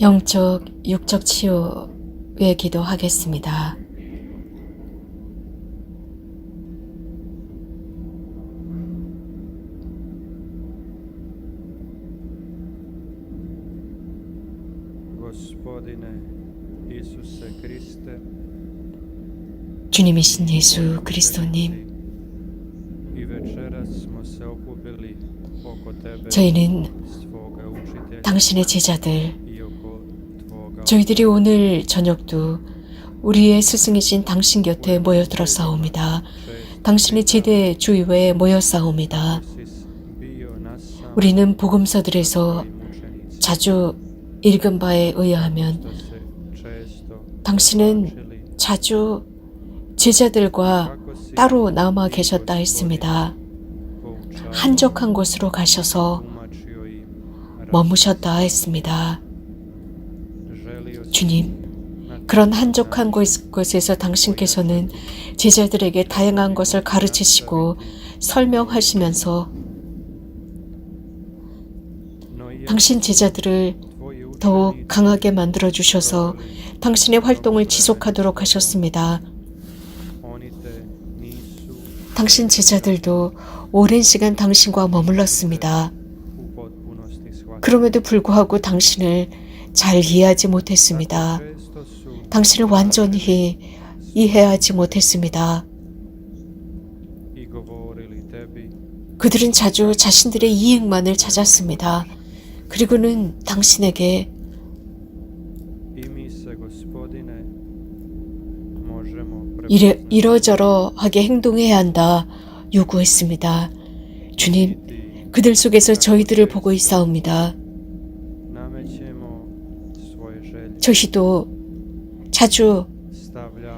영적, 육적 기도하겠습니다. Gospodine Isuse Kriste, 주님이신 예수 그리스도님, 저희는 당신의 제자들, 저희들이 오늘 저녁도 우리의 스승이신 당신 곁에 모여들었사옵니다. 당신의 제대 주위에 bio nasam 우리는 복음서들에서 자주 읽은 바에 의하면 당신은 자주 제자들과 따로 남아 계셨다 했습니다. 한적한 곳으로 가셔서 머무셨다 했습니다. 주님, 그런 한적한 곳- 곳에서 당신께서는 제자들에게 다양한 것을 가르치시고 설명하시면서 당신 제자들을 더욱 강하게 만들어 주셔서 당신의 활동을 지속하도록 하셨습니다. 당신 제자들도 오랜 시간 당신과 머물렀습니다. 그럼에도 불구하고 당신을 잘 이해하지 못했습니다. 당신을 완전히 이해하지 못했습니다. 그들은 자주 자신들의 이익만을 찾았습니다. 그리고는 당신에게 이래, 이러저러하게 행동해야 한다 요구했습니다. 주님, prepustiti 그들 속에서 저희들을 보고 있사옵니다. želje 저희도 자주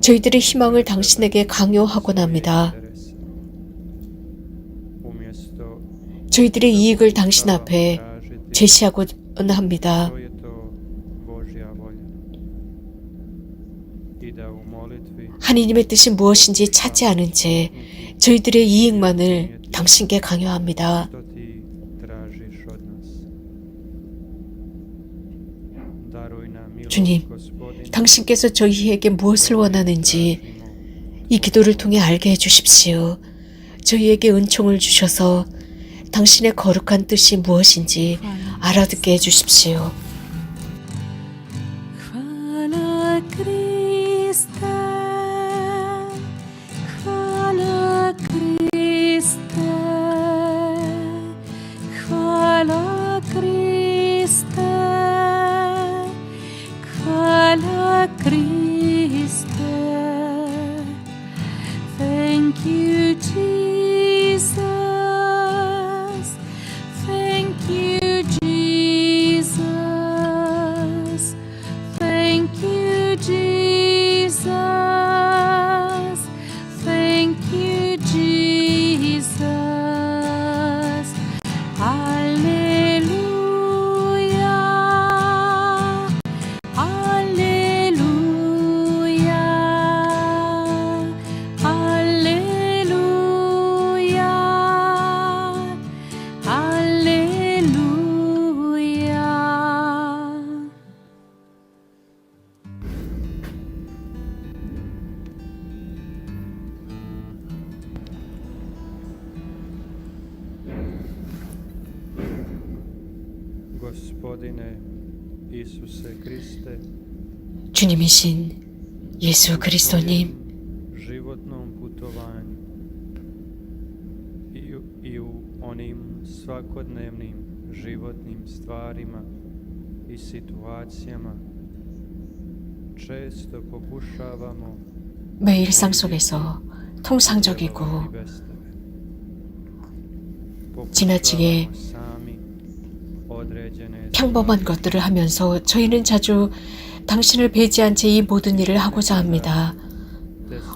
저희들의 희망을 당신에게 강요하곤 합니다. interese. umjesto 저희들의 이익을 당신 앞에 제시하곤 합니다. 하나님의 뜻이 무엇인지 찾지 않은 채 저희들의 이익만을 당신께 강요합니다. 주님, 당신께서 저희에게 무엇을 원하는지 이 기도를 통해 알게 해주십시오. 저희에게 은총을 주셔서 당신의 거룩한 뜻이 무엇인지 알아듣게 해주십시오. 주님이신 예수 그리스도님, životnom putovanju i u, i u onim svakodnevnim životnim stvarima i situacijama često pokušavamo 매 일상 속에서 통상적이고. 지나치게 평범한 것들을 하면서 저희는 자주 당신을 배제한 채 이 모든 일을 하고자 합니다.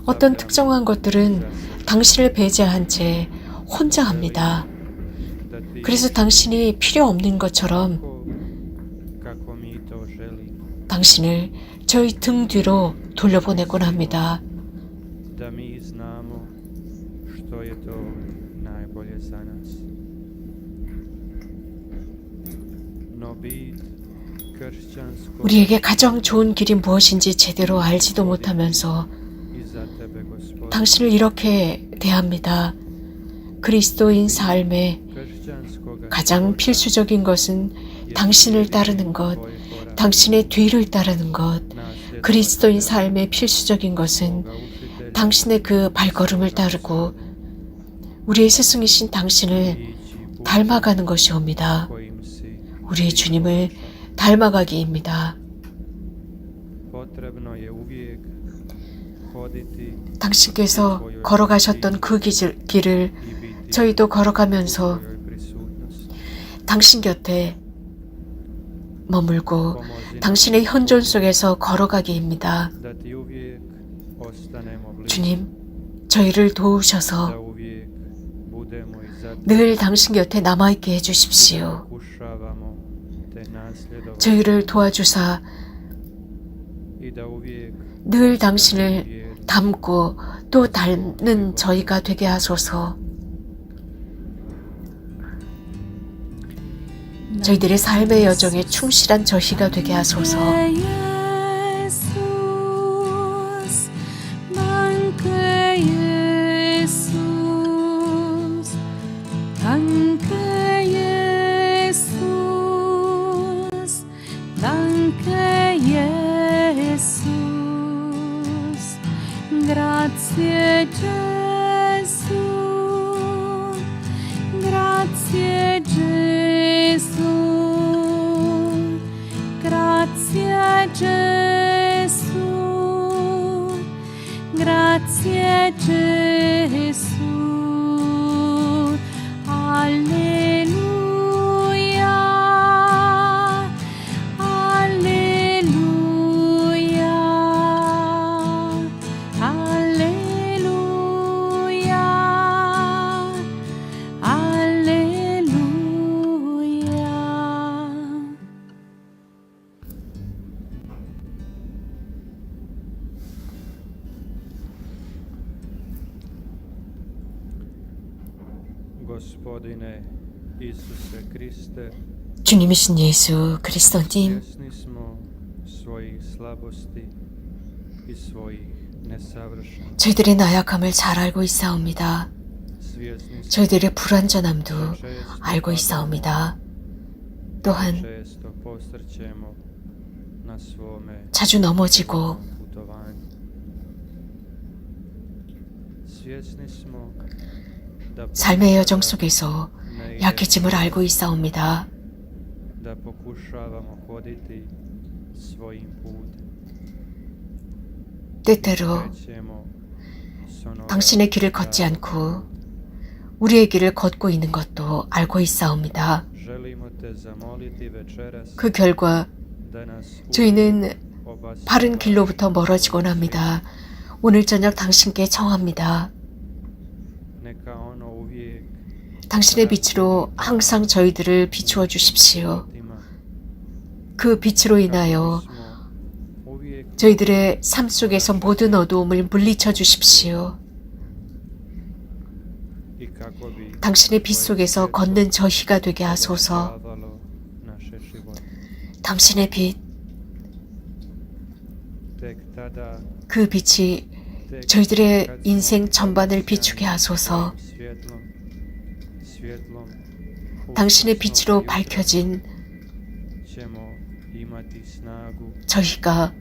어떤 특정한 것들은 당신을 배제한 채 혼자 합니다. 그래서 당신이 필요 없는 것처럼. 당신을 저희 등 뒤로 돌려보내곤 합니다. 우리에게 가장 좋은 길이 무엇인지 제대로 알지도 못하면서. 당신을 이렇게 대합니다. 그리스도인 삶에 가장 필수적인 것은 당신을 따르는 것, 당신의 뒤를 따르는 것, 그리스도인 삶의 필수적인 것은 당신의 그 발걸음을 따르고 우리의 스승이신 당신을 닮아가는 것이옵니다. 우리의 주님을 닮아가기입니다. 당신께서 걸어가셨던 그 길을 저희도 걸어가면서. 당신 곁에 머물고 당신의 현존 속에서 걸어가기입니다. 주님, 저희를 도우셔서. 늘 당신 곁에 남아있게 해주십시오. 저희를 도와주사 늘 당신을 닮고 또 닮는 저희가 되게 하소서. 저희들의 삶의 여정에 충실한 저희가 되게 하소서. 주님이신 예수 그리스도님. 저희들의 나약함을 잘 알고 있사옵니다. 저희들의 불완전함도 알고 있사옵니다. 또한 자주 넘어지고 삶의 여정 속에서 약해짐을 알고 있사옵니다. 때때로 당신의 길을 걷지 않고 우리의 길을 걷고 있는 것도 알고 있사옵니다. 그 결과 저희는 바른 길로부터 멀어지곤 합니다. 오늘 저녁 당신께 청합니다. 당신의 빛으로 항상 저희들을 비추어 주십시오. 그 빛으로 인하여 저희들의 삶 속에서 모든 어두움을 물리쳐 주십시오. 당신의 빛 속에서 걷는 저희가 되게 하소서. 당신의 빛, 그 빛이 저희들의 인생 전반을 비추게 하소서. 당신의 빛으로 밝혀진 저희가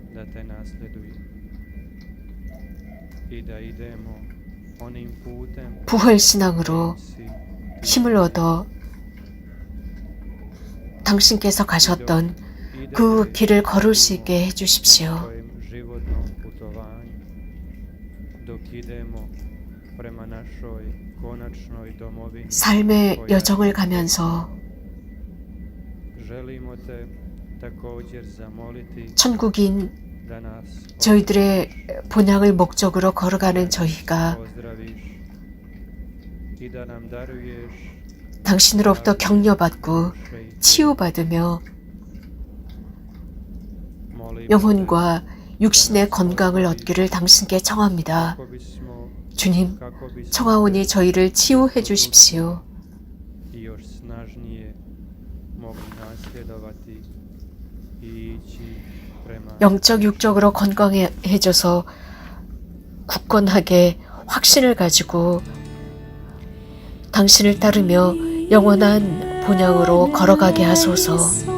부활 신앙으로 힘을 얻어 당신께서 가셨던 그 길을 걸을 수 있게 해주십시오. 삶의 여정을 가면서 천국인 저희들의 본향을 목적으로 걸어가는 저희가 당신으로부터 격려받고 치유받으며 영혼과 육신의 건강을 얻기를 당신께 청합니다. 주님, 청하오니 저희를 치유해 주십시오. 영적 육적으로 건강해져서 굳건하게 확신을 가지고 당신을 따르며 영원한 본향으로 걸어가게 하소서.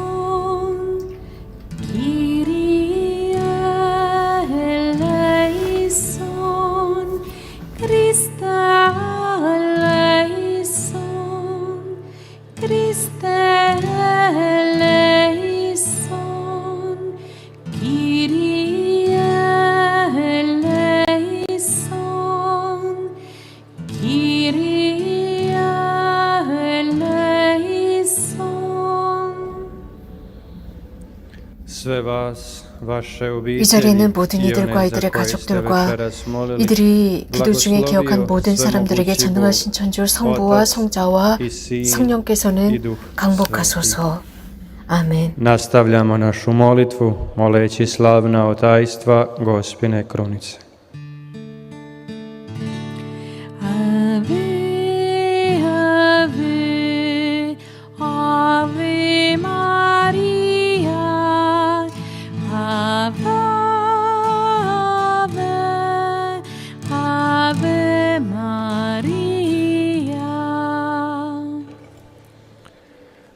이 자리에는 모든 이들과 이들의 가족들과 이들이 기도 중에 기억한 모든 사람들에게 전능하신 천주 성부와 성자와 성령께서는 강복하소서. Amen. Nastavljamo našu molitvu moleći slavna otajstva Gospine Krunice.